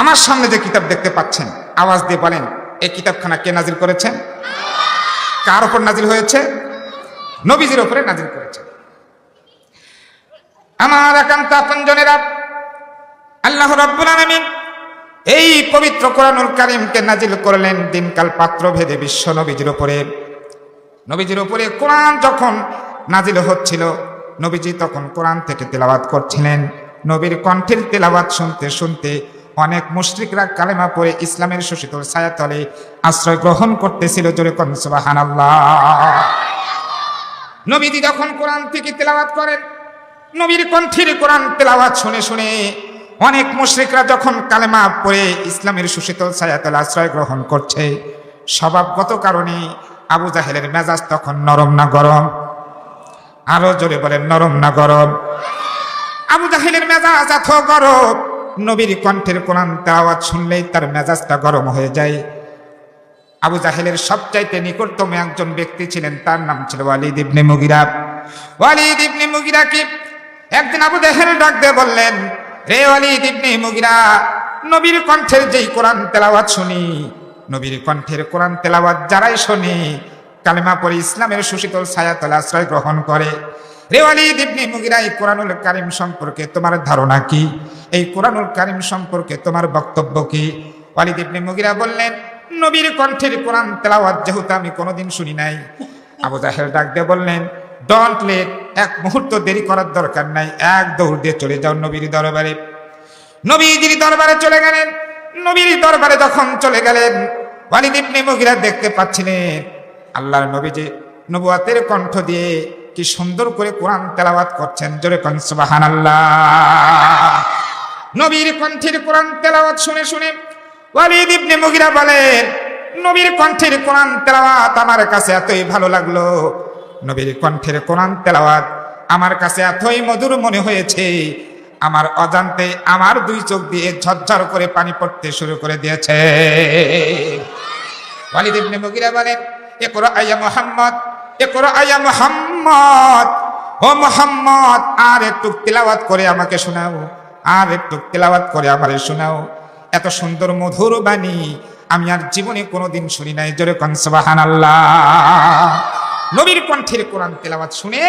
আমার সামনে যে কিতাব দেখতে পাচ্ছেন, আওয়াজ দিয়ে বলেন এই কিতাবখানা কে নাজিল করেছেন কার ওপর নাজিল হয়েছে? নবীজির ওপরে নাজিল করেছে। আমার একান্ত আপনজনেরা আল্লাহ রাব্বুল আলামিন এই পবিত্র কোরআনুল কারীমকে নাজিল করলেন দিনকাল পাত্র ভেদে বিশ্ব নবীজির উপরে। নবীজির উপরে কোরআন যখন নাজিল হচ্ছিল, নবীজি তখন কোরআন থেকে তেলাওয়াত করছিলেন। নবীর কণ্ঠের তেলাওয়াত শুনতে শুনতে অনেক মুশরিকরা কালেমা পড়ে ইসলামের শোষিত ছায়াতলে আশ্রয় গ্রহণ করতেছিল জোরে কন, সুবহানাল্লাহ। নবীজি যখন কোরআন থেকে তেলাওয়াত করেন, নবীর কণ্ঠের কোরআন তেলাওয়াত শুনে শুনে অনেক মুশরিকরা যখন কালেমা পড়ে ইসলামের সুশীতল ছায়াতল আশ্রয় গ্রহণ করছে, স্বভাবগত কারণে আবু জাহেলের মেজাজ তখন নরম না গরম? আরও জোরে বলেন, নরম না গরম? আবু জাহেলের মেজাজ এত গরম নবীর কণ্ঠের কোরআন তেলাওয়াত শুনলেই তার মেজাজটা গরম হয়ে যায়। আবু জাহেলের সবচাইতে নিকটতম একজন ব্যক্তি ছিলেন, তার নাম ছিল ওয়ালিদ ইবনে মুগিরা। ওয়ালিদ ইবনে মুগিরাকে একদিন আবু জাহেল ডাক দিয়ে বললেন রে ওয়ালিদ ইবনে মুগিরা, নবীর কণ্ঠের যেই কোরআন তেলাওয়াত শুনি, নবীর কণ্ঠের কোরআন তেলাওয়াত যারাই শুনি, কালেমা পরে ইসলামের সুশীতল ছায়াতলে আশ্রয় গ্রহণ করে। রে ওয়ালিদ ইবনে মুগিরা, এই কোরআনুল কারিম সম্পর্কে তোমার ধারণা কি? এই কোরআনুল কারিম সম্পর্কে তোমার বক্তব্য কি? ওয়ালিদ ইবনে মুগিরা বললেন, নবীর কণ্ঠের কোরআন তেলাওয়াত যেহেতু আমি কোনোদিন শুনি নাই। আবু জাহেল ডাক দিয়ে বললেন ডন্ট লেট এক মুহূর্ত দেরি করার দরকার নাই, এক দৌড় দিয়ে চলে যাও নবীর দরবারে। নবীজির দরবারে চলে গেলেন। নবীর দরবারে যখন চলে গেলেন, ওয়ালিদ ইবনে মুগিরা দেখতে পাচ্ছিলেন, আল্লাহর নবীজি নবুয়াতের কণ্ঠ দিয়ে কি সুন্দর করে কোরআন তেলাওয়াত করছেন। জোরে কন, সুবহানাল্লাহ। নবীর কণ্ঠের কোরআন তেলাওয়াত শুনে শুনে ওয়ালিদ ইবনে মুগিরা বলেন, নবীর কণ্ঠের কোরআন তেলাওয়াত আমার কাছে এতই ভালো লাগল। নবীর কণ্ঠের কোরআন তেলাওয়াত আমার কাছে এতই মধুর মনে হয়েছে। আমার অজান্তে আমার দুই চোখ দিয়ে ঝরঝর করে পানি পড়তে শুরু করে দিয়েছে। ওয়ালিদ ইবনে মুগিরা বলেন, এ করো আয়া মোহাম্মদ, এ করো আয়া মোহাম্মদ। ও মোহাম্মদ, আর একটু তেলাওয়াত করে আমাকে শোনাও, আর একটু তেলাওয়াত করে আমারে শোনাও। এত সুন্দর মধুর বাণী আমি আর জীবনে কোনোদিন শুনি নাই, জোরে কন সুবহানাল্লাহ। নবীর কণ্ঠের কোরআন তেলাওয়াত শুনে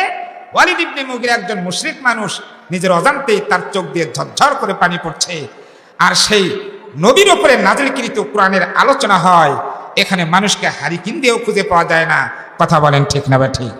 ওয়ালিদ ইবনে মুগির একজন মুশরিক মানুষ নিজের অজান্তেই তার চোখ দিয়ে ঝরঝর করে পানি পড়ছে। আর সেই নবীর ওপরে নাজিলকৃত কোরআনের আলোচনা হয়, এখানে মানুষকে হারিকিন দিয়েও খুঁজে পাওয়া যায় না। কথা বলেন ঠিক না বা ঠিক?